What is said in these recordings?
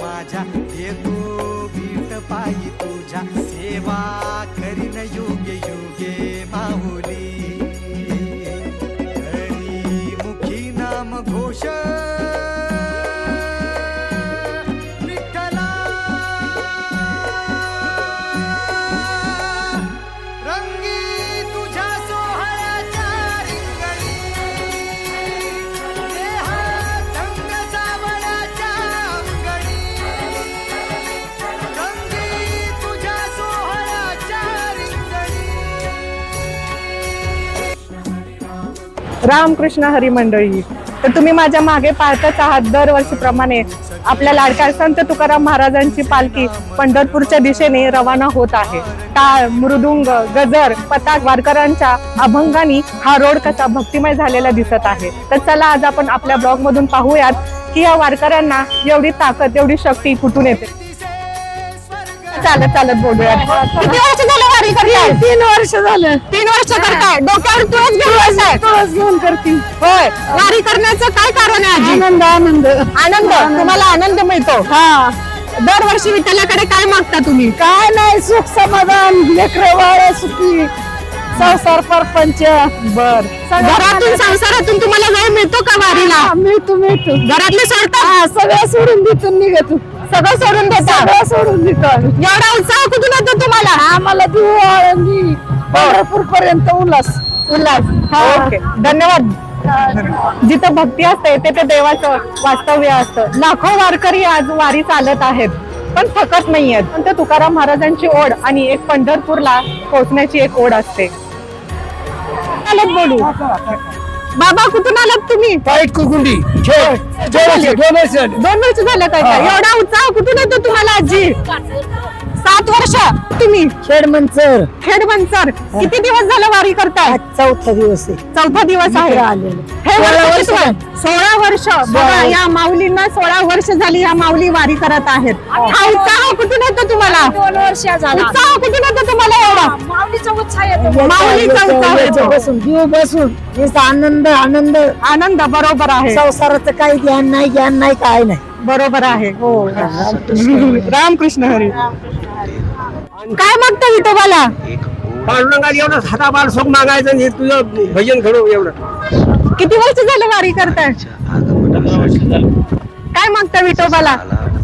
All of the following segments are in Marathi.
माझ्या येतो बीट पायी तुझ्या सेवा करी रामकृष्ण हरी मंडळी. तर तुम्ही माझ्या मागे पाहतच आहात. दरवर्षीप्रमाणे आपल्या लाडक्या संत तुकाराम महाराजांची पालखी पंढरपूरच्या दिशेने रवाना होत आहे. टाळ मृदुंग गजर पताक वारकऱ्यांच्या अभंगानी हा रोड कसा भक्तिमय झालेला दिसत आहे. तर चला आज आपण आपल्या ब्लॉग मधून पाहूयात की या वारकऱ्यांना एवढी ताकद एवढी शक्ती कुठून येते? चालत चालत बोलूयात. किती वर्ष झालं वारी करताय? तीन वर्ष झालं. तीन वर्ष करताय. डोक्यावर तुळस घेऊन बसताय. तुळस घेऊन करते. होय. वारी करण्याचं काय कारण आहे आजी? आनंद आनंद. आनंद. तुम्हाला आनंद मिळतो. हा. दरवर्षी विठ्ठलाकडे काय मागता तुम्ही? काय नाही सुख समाधान लेकर वाळ सुखी. संसार परपंच. बर. घरातून संसारातून तुम्हाला वेळ मिळतो का वारीला? मिळतो मिळतो. घरातले सोडतात सगळं सोडून देतो निघतो. सगळं सोडून देतो. सगळं सोडून देतो एवढा उत्साह कुठून येतो तुम्हाला? आम्हाला पंढरपूर पर्यंत उल्हास. उल्हास. ओके. धन्यवाद. जिथं भक्ती असते तिथे देवाचं वास्तव्य असतं. लाखो वारकरी आज वारी चालत आहेत पण थकत नाहीयेत. पण ते तुकाराम महाराजांची ओढ आणि एक पंढरपूरला पोहोचण्याची एक ओढ असते. आलात बोलू. बाबा कुठून आलात तुम्ही? पाईट कुकुंडी. खेळ दोन वर्ष दोन वर्ष झालं. काय का? एवढा उत्साह कुठून येतो तुम्हाला आजी? सात वर्ष. तुम्ही? खेड मंचर खेड मनसर किती दिवस झालं वारी करताय? चौथा दिवस आहे. चौथा दिवस आहे. हे सोळा वर्ष वर्ष कितवं? सोळा वर्ष. बघा या माऊलींना सोळा वर्ष झाली या माऊली वारी करत आहेत. हा उत्साह कुठून येतो तुम्हाला? दोन वर्ष झाला. उत्साह कुठून येतो तुम्हाला एवढा? माऊलीचा उत्साह येतो. माऊलीचा उत्साह येतो. बसून जीव बसून. नुसता आनंद आनंद. आनंद बरोबर आहे. संसाराचं काही ज्ञान नाही ज्ञान नाही काय नाही. बरोबर आहे हो. रामकृष्ण हरी. काय मागतं विठोबाला? पांडुरंगाला एवढं हाताबार सोग मागायचं आणि हे तुझं भजन घडव एवढं. किती वर्ष झालं वारी करताय? काय मागतं विठोबाला?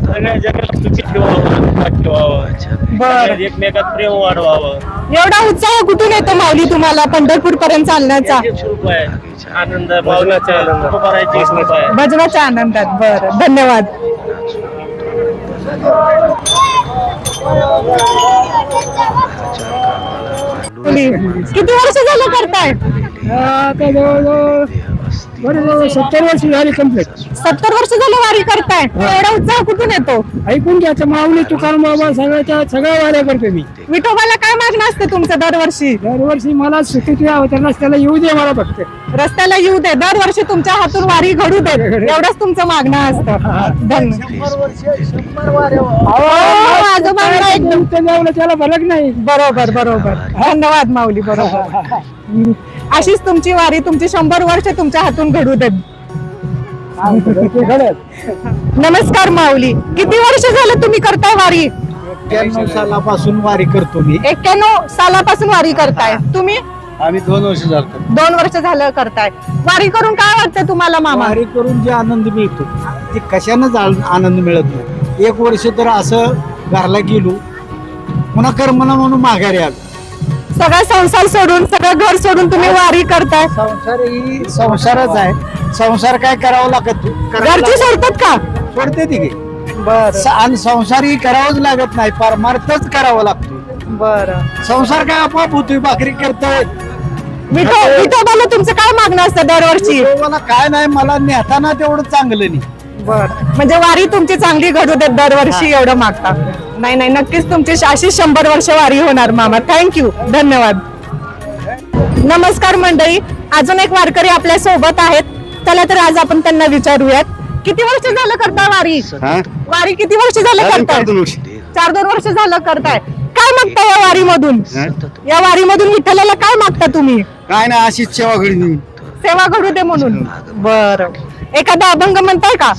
सगळ्या जगाला सुखी ठेवावं सुखात ठेवावं. बर. एकमेकात प्रेम वाढवावं. एवढा उत्साह कुठून येतो माऊली तुम्हाला पंढरपूर पर्यंत चालण्याचा हेच स्वरूप आहे. आनंद भावनाचा तुकारायची स्वरूप आहे? भजनाच्या आनंदात. बर. धन्यवाद. मुली, किती वर्ष झालं करताय? आता जवळजवळ बरोबर सत्तर वर्ष झाली कंप्लीट सत्तर वर्ष झालं वारी करताय. एवढा उत्साह कुठून येतो? ऐकून घ्यायचं माऊली तुकाराम बाबा सगळ्याच्या सगळ्या वाऱ्या करतो मी. विठोबाला काय मागणं असतं तुमचं दरवर्षी? दरवर्षी मला सुखी यावं त्यांना त्याला येऊ दे मला फक्त रस्त्याला येऊ दे. दरवर्षी तुमच्या हातून वारी घडू दे. एवढंच तुमचं मागणं असतं. धन्यवाद. हो, त्याला फरक नाही. बरोबर बरोबर. धन्यवाद माऊली बरोबर. अशीच तुमची वारी तुमची शंभर वर्ष तुमच्या हातून घडू देत. नमस्कार माऊली. किती वर्ष झालं तुम्ही करताय वारी? एक्क्याण्णव सालापासून वारी करतो मी. एक्क्याण्णव सालापासून वारी करताय. तुम्ही? आम्ही दोन वर्ष झालो दोन वर्ष झालं करताय. वारी करून काय वाटतं तुम्हाला मामा? वारी करून जे आनंद मिळतो ते कशानंच आनंद मिळत नाही. एक वर्ष तर असं घरला गेलो. पुन्हा करमना म्हणून माघारी आलो. सगळा संसार सोडून सगळं घर सोडून तुम्ही वारी करताय? संसार ही संसारच आहे. संसार काय करावं लागत? घरची सोडतात का? सोडते ती की. स- आणि संसार ही करावंच लागत नाही परमार्थच करावं लागतो. बर. संसार काय आपोआप होतोय भाकरी करतोय. विठो विठोबाला तुमचं काय मागणं असतं दरवर्षी? मला काय नाही मला नेताना तेवढं चांगलं नाही. बर. म्हणजे वारी तुमची चांगली घडू देत दरवर्षी एवढं मागता. नाही नाही नक्कीच तुमची अशी शंभर वर्ष वारी होणार मामा. थँक्यू धन्यवाद. नमस्कार मंडळी. अजून एक वारकरी आपल्यासोबत आहेत. चला तर आज आपण त्यांना विचारूयात. किती वर्ष झालं करता वारी? वारी किती वर्ष झालं करताय? चार दोन वर्ष झालं करताय. काय मागता या वारीमधून? या वारीमधून विठ्ठलाला काय मागता तुम्ही? काय नाही अशीच सेवा घडी सेवा घडू दे म्हणून. बर. एखादा अभंग म्हणताय का?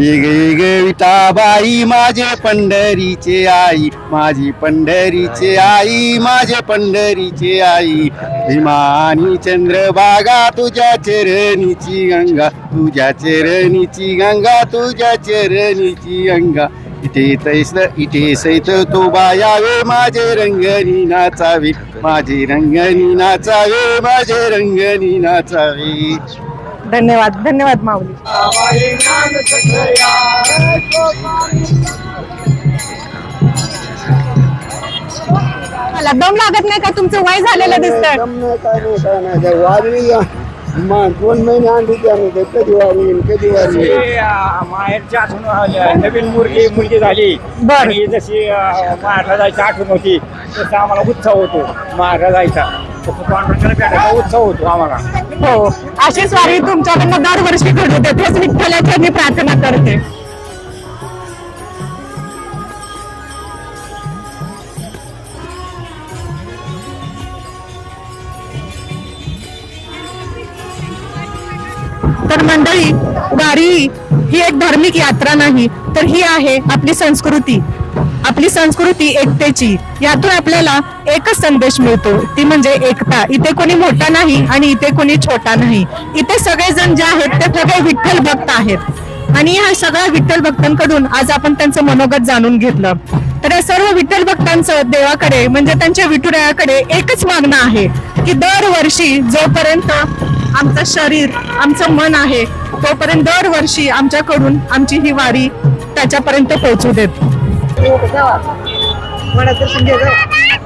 ग विठाबाई माझे पंढरीचे आई माझी पंढरीचे आई माझे पंढरीचे आई. भीमानी चंद्रभागा तुझ्या चरणीची गंगा तुझ्या चरणीची गंगा तुझ्या चरणीची गंगा. इथे तैसल इथे सैत तो बायावे माझे रंगनी नाचावे माझे रंगनी नाचावे माझे रंगणी नाचावे. धन्यवाद धन्यवाद माऊली. मला दम लागत नाही का? तुमचं वय झालेलं दिसतंय. दोन महिने आणली त्याने कधी वाढली कधी वाढली माहेरची आठवण आली. नवीन मुलगी मुलगी झाली. बर. आणि जशी माहेरला जायची आठवण होती तसं आम्हाला उत्सव होतो माहेरला जायचा तसं पांडुरंगाला उत्सव होतो आम्हाला हो. अशीच वारी तुमच्याकडनं दरवर्षी घडू दे. तेच विठ्ठलाची मी प्रार्थना करते. तर मंडळी वारी ही एक धार्मिक यात्रा नाही तर ही आहे आपली संस्कृती. आपली संस्कृती एकतेची यातून आपल्याला एकच संदेश मिळतो. ती म्हणजे एकता. इथे कोणी मोठा नाही आणि इथे कोणी छोटा नाही. इथे सगळेजण जे आहेत ते सगळे विठ्ठल भक्त आहेत. आणि ह्या सगळ्या विठ्ठल भक्तांकडून आज आपण त्यांचं मनोगत जाणून घेतलं. तर या सर्व विठ्ठल भक्तांचं देवाकडे म्हणजे त्यांच्या विठुरायाकडे एकच मागणं आहे की दरवर्षी जोपर्यंत आमचं शरीर आमचं मन आहे तोपर्यंत दरवर्षी आमच्याकडून आमची ही वारी त्याच्यापर्यंत पोहोचू देत. दर्शन घ्या